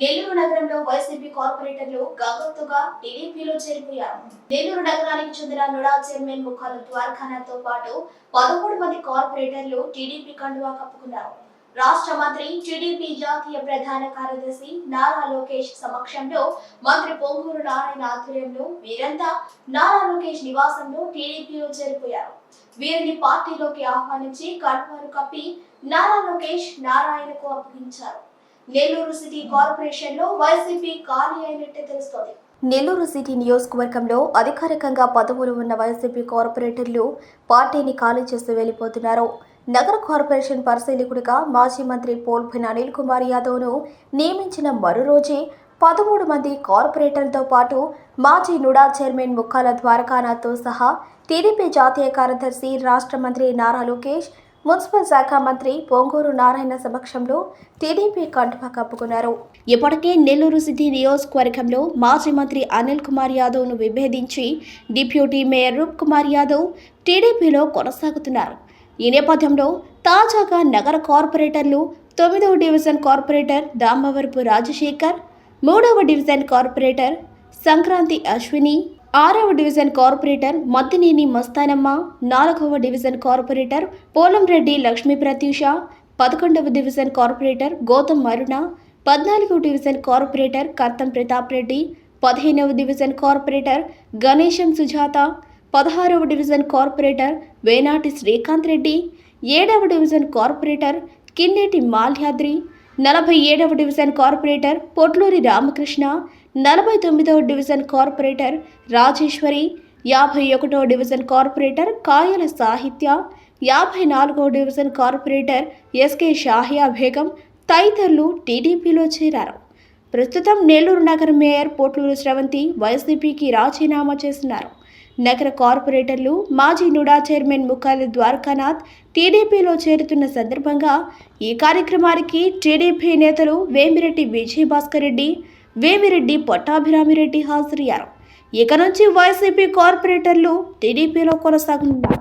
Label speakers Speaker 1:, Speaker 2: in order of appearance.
Speaker 1: నెల్లూరు నగరంలో వైసీపీ కార్పొరేటర్లు గగత్తుగా టీడీపీలో చేరిపోయారు. నెల్లూరు నగరానికి చెందిన నుడా చైర్మన్ ముఖాలు ద్వారఖానాతో పాటు పదమూడు మంది కార్పొరేటర్లు టీడీపీ కండువా కప్పుకున్నారు. రాష్ట్ర మంత్రి టీడీపీ జాతీయ ప్రధాన కార్యదర్శి నారా లోకేష్ సమక్షంలో మంత్రి పొంగూరు నారాయణ ఆధ్వర్యంలో వీరంతా నారా లోకేష్ నివాసంలో టీడీపీలో చేరిపోయారు. వీరిని పార్టీలోకి ఆహ్వానించి కండువారు కప్పి నారా లోకేష్ నారాయణకు అప్పగించారు. నెల్లూరు సిటీ కార్పొరేషన్లో వైసీపీ ఖాళీ అయినట్టే తెలుస్తోంది. నెల్లూరు సిటీ నియోజకవర్గంలో అధికారికంగా పదవులు ఉన్న వైసీపీ కార్పొరేటర్లు పార్టీని ఖాళీ చేసి వెళ్ళిపోతున్నారు నగర కార్పొరేషన్ పరిశీలకుడిగా మాజీ మంత్రి పోల్పైన అనిల్ కుమార్ యాదవ్ను నియమించిన మరో రోజే పదమూడు మంది కార్పొరేటర్లతో పాటు మాజీ నుడా చైర్మన్ ముక్కాల ద్వారకానాథ్తో సహా టీడీపీ జాతీయ కార్యదర్శి రాష్ట్ర మంత్రి నారా లోకేష్ మున్సిపల్ శాఖ మంత్రి పొంగూరు నారాయణ సమక్షంలో టీడీపీ కండువా కప్పుకున్నారు. ఇప్పటికే నెల్లూరు సిటీ నియోజకవర్గంలో మాజీ మంత్రి అనిల్ కుమార్ యాదవ్ను విభేదించి డిప్యూటీ మేయర్ రూప్ కుమార్ యాదవ్ టీడీపీలో కొనసాగుతున్నారు. ఈ నేపథ్యంలో తాజాగా నగర కార్పొరేటర్లు తొమ్మిదవ డివిజన్ కార్పొరేటర్ దామవరపు రాజశేఖర్ మూడవ డివిజన్ కార్పొరేటర్ సంక్రాంతి అశ్విని ఆరవ డివిజన్ కార్పొరేటర్ మద్దినేని మస్తానమ్మ నాలుగవ డివిజన్ కార్పొరేటర్ పోలంరెడ్డి లక్ష్మీ ప్రత్యూష పదకొండవ డివిజన్ కార్పొరేటర్ గౌతమ్ అరుణ పద్నాలుగవ డివిజన్ కార్పొరేటర్ కర్తం ప్రతాప్ రెడ్డి పదిహేనవ డివిజన్ కార్పొరేటర్ గణేశం సుజాత పదహారవ డివిజన్ కార్పొరేటర్ వేనాటి శ్రీకాంత్ రెడ్డి ఏడవ డివిజన్ కార్పొరేటర్ కిన్నెటి మాల్యాద్రి నలభై ఏడవ డివిజన్ కార్పొరేటర్ పొట్లూరి రామకృష్ణ నలభై తొమ్మిదవ డివిజన్ కార్పొరేటర్ రాజేశ్వరి యాభై ఒకటవ డివిజన్ కార్పొరేటర్ కాయల సాహిత్య యాభై నాలుగవ division corporator SK Shahiya Begum తదితరులు టీడీపీలో చేరారు. ప్రస్తుతం నెల్లూరు నగర మేయర్ పోట్లూరు స్రవంతి వైసీపీకి రాజీనామా చేస్తున్నారు. నగర కార్పొరేటర్లు మాజీ నుడా చైర్మన్ ముఖాలి ద్వారకానాథ్ టీడీపీలో చేరుతున్న సందర్భంగా ఈ కార్యక్రమానికి టీడీపీ నేతలు వేమిరెడ్డి విజయభాస్కర్ రెడ్డి వేమిరెడ్డి పట్టాభిరామిరెడ్డి హాజరయ్యారు. ఇక నుంచి వైసీపీ కార్పొరేటర్లు టీడీపీలో కొనసాగనున్నారు.